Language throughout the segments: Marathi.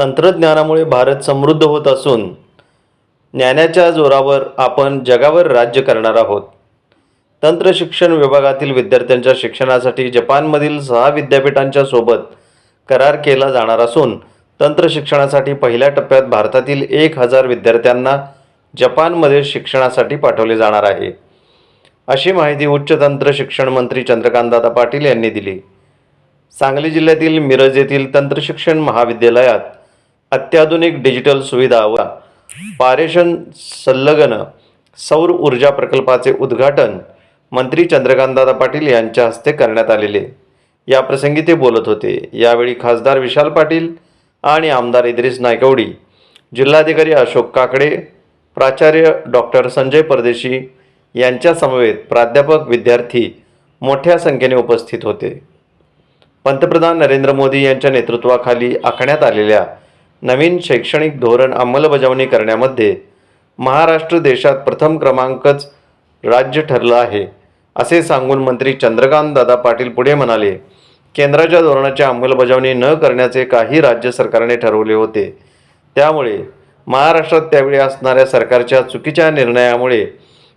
तंत्रज्ञानामुळे भारत समृद्ध होत असून ज्ञानाच्या जोरावर आपण जगावर राज्य करणार आहोत. तंत्रशिक्षण विभागातील विद्यार्थ्यांच्या शिक्षणासाठी जपानमधील सहा विद्यापीठांच्या सोबत करार केला जाणार असून तंत्रशिक्षणासाठी पहिल्या टप्प्यात भारतातील एक हजार विद्यार्थ्यांना जपानमध्ये शिक्षणासाठी पाठवले जाणार आहे. अशी माहिती उच्च तंत्र शिक्षण मंत्री चंद्रकांतदादा पाटील यांनी दिली. सांगली जिल्ह्यातील मिरज येथील तंत्रशिक्षण महाविद्यालयात अत्याधुनिक डिजिटल सुविधा व पारेषण संलग्न सौर ऊर्जा प्रकल्पाचे उद्घाटन मंत्री चंद्रकांतदादा पाटील यांच्या हस्ते करण्यात आलेले. याप्रसंगी ते बोलत होते. यावेळी खासदार विशाल पाटील आणि आमदार इद्रिस नायकवडी जिल्हाधिकारी अशोक काकडे प्राचार्य डॉक्टर संजय परदेशी यांच्यासमवेत प्राध्यापक विद्यार्थी मोठ्या संख्येने उपस्थित होते. पंतप्रधान नरेंद्र मोदी यांच्या नेतृत्वाखाली आखण्यात आलेल्या नवीन शैक्षणिक धोरण अंमलबजावणी करण्यामध्ये महाराष्ट्र देशात प्रथम क्रमांकच राज्य ठरलं आहे असे सांगून मंत्री चंद्रकांत दादा पाटील पुढे म्हणाले केंद्राच्या धोरणाची अंमलबजावणी न करण्याचे काही राज्य सरकारने ठरवले होते. त्यामुळे महाराष्ट्रात त्यावेळी असणाऱ्या सरकारच्या चुकीच्या निर्णयामुळे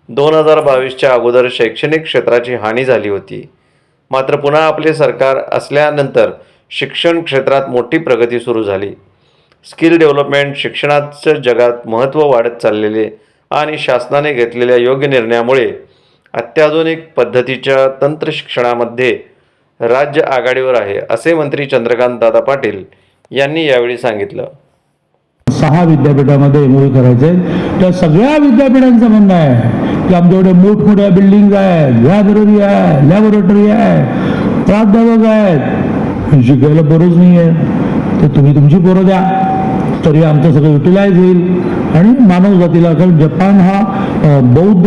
दोन हजार बावीसच्या अगोदर शैक्षणिक क्षेत्राची हानी झाली होती. मात्र पुन्हा आपले सरकार असल्यानंतर शिक्षण क्षेत्रात मोठी प्रगती सुरू झाली. स्किल डेव्हलपमेंट शिक्षणाचं जगात महत्त्व वाढत चाललेले आणि शासनाने घेतलेल्या योग्य निर्णयामुळे अत्याधुनिक पद्धतीच्या तंत्रशिक्षणामध्ये राज्य आघाडीवर आहे असे मंत्री चंद्रकांत दादा पाटील यांनी यावेळी सांगितलं. सहा विद्यापीठामध्ये एमओयू करायचे. त्या सगळ्या विद्यापीठांचं म्हणणं आहे की आमच्याकडे मोठमोठ्या बिल्डिंग आहेत लायब्ररी आहे लॅबोरेटरी आहे प्राध्यापक आहेत. शिकायला बरोच नाही आहे तर तुम्ही तुमची पोरं द्या. तरी आमचं सगळं युटिलाइज होईल. आणि मानव जातीला कारण जपान हा बौद्ध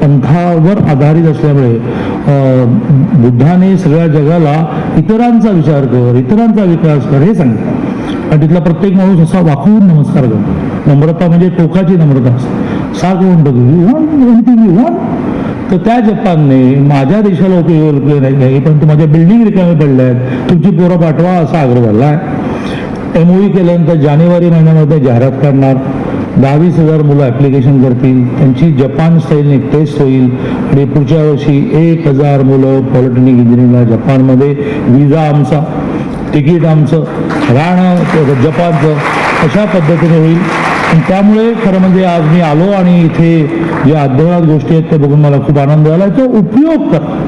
पंथावर आधारित असल्यामुळे बुद्धाने सगळ्या जगाला इतरांचा विचार कर इतरांचा विकास कर हे सांगितलं. आणि तिथला प्रत्येक माणूस असा वाकवून नमस्कार करतो. नम्रता म्हणजे टोकाची नम्रता असते. सारखं म्हणतो यू तर त्या जपानने माझ्या देशाला उपयोग नाही परंतु माझ्या बिल्डिंग रिकामे पडल्या आहेत तुमची पोरं पाठवा असा आग्रह झाला आहे एमओई केल्यानंतर जानेवारी महिन्यामध्ये जाहिरात करणार. दहावीस हजार मुलं ॲप्लिकेशन करतील. त्यांची जपान स्टाईलने टेस्ट होईल. आणि पुढच्या वर्षी एक हजार मुलं पॉलिटेक्निक इंजिनिअरिंगला जपानमध्ये विजा आमचा तिकीट आमचं राहणं जपानचं अशा पद्धतीने होईल. आणि त्यामुळे खरं म्हणजे आज मी आलो आणि इथे ज्या अद्ययावत गोष्टी आहेत त्या बघून मला खूप आनंद झाला. तो उपयोग करा.